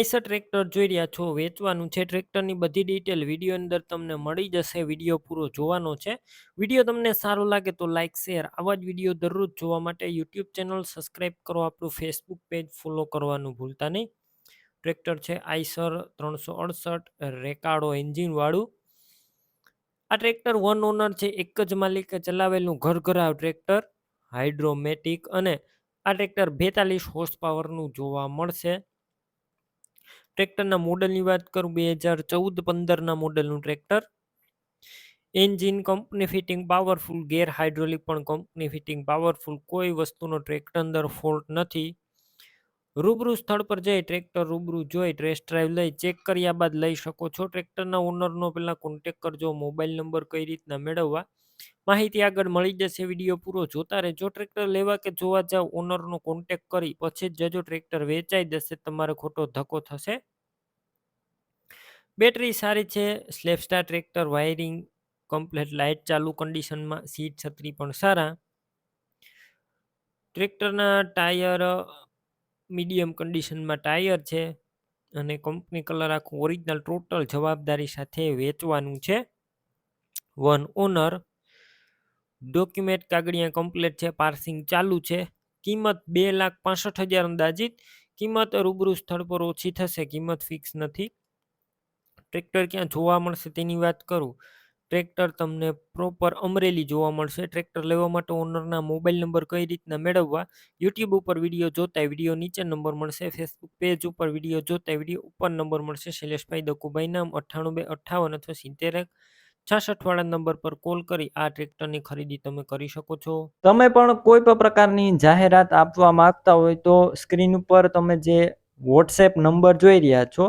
Eicher tractor જોઈ રહ્યા છો, વેચવાનું છે. ટ્રેક્ટરની બધી ડિટેલ વીડિયો અંદર તમને મળી જશે. વીડિયો પૂરો જોવાનો છે. વીડિયો તમને સારો લાગે તો લાઇક શેર આવા જ વીડિયો દરરોજ જોવા માટે યુટ્યુબ ચેનલ સબસ્ક્રાઈબ કરો. આપણું ફેસબુક પેજ ફોલો કરવાનું ભૂલતા નહીં. ટ્રેક્ટર છે આઈસર ત્રણસો અડસઠ, રેકાડો એન્જિનવાળું આ ટ્રેક્ટર વન ઓનર છે, એક જ માલિકે ચલાવેલું ઘરઘરાવ ટ્રેક્ટર હાઇડ્રોમેટિક અને આ ટ્રેક્ટર બેતાલીસ હોર્સ પાવરનું જોવા મળશે. ટ્રેક્ટરના મોડલની વાત કરું, બે હજાર ચૌદ પંદરના મોડલનું tractor. Engine company fitting powerful, gear hydraulic પણ કંપની ફિટિંગ પાવરફુલ, કોઈ વસ્તુનો ટ્રેક્ટર અંદર ફોલ્ટ નથી. રૂબરૂ સ્થળ પર જઈ ટ્રેક્ટર રૂબરૂ જોઈ ટેસ્ટ ડ્રાઈવ લઈ, ચેક કર્યા બાદ લઈ શકો છો. ટ્રેક્ટરના ઓનરનો પહેલાં કોન્ટેક કરજો, મોબાઈલ નંબર કઈ રીતના મેળવવા. માહિતી આગળ મળી જશે, વીડિયો પૂરો જોતા રહેજો. ટ્રેક્ટર લેવા કે જોવા જાવ, ઓનરનો કોન્ટેક કરી, પછી જ જજો, ટ્રેક્ટર વેચાઈ જશે, તમારે ખોટો ધક્કો થશે. બેટરી સારી છે સ્લેપસ્ટાર ટ્રેક્ટર, વાયરિંગ, કમ્પ્લેટ લાઇટ ચાલુ કન્ડિશનમાં, સીટ છત્રી પણ સારા. ટ્રેક્ટરના ટાયર, મીડિયમ કન્ડિશનમાં ટાયર છે અને કંપની કલર આખું ઓરિજિનલ, ટોટલ જવાબદારી સાથે વેચવાનું છે. વન ઓનર, ડોક્યુમેન્ટ કાગળિયા કમ્પ્લેટ છે, પાર્સિંગ ચાલુ છે. કિંમત બે લાખ પાસઠ હજાર અંદાજિત, કિંમત રૂબરૂ સ્થળ પર ઓછી થશે, કિંમત ફિક્સ નથી. ટ્રેક્ટર ક્યાં જોવા મળશે તેની વાત કરું. ટ્રેક્ટર તમને પ્રોપર અમરેલી જોવા મળશે. ટ્રેક્ટર લેવા માટે ઓનરના મોબાઈલ નંબર કઈ રીતના મેળવવા યુટ્યુબ ઉપર વીડિયો જોતા વીડિયો નીચે નંબર મળશે. ફેસબુક પેજ ઉપર વીડિયો જોતા વીડિયો ઉપર નંબર મળશે. શૈલેષભાઈ દકુભાઈ નામ અઠ્ઠાણું બે અઠ્ઠાવન અથવા સિત્તેર એક વાળા નંબર પર કોલ કરી આ ટ્રેક્ટરની ખરીદી તમે કરી શકો છો. તમે પણ કોઈ પણ પ્રકારની જાહેરાત આપવા માંગતા હોય તો સ્ક્રીન ઉપર તમે જે વોટ્સએપ નંબર જોઈ રહ્યા છો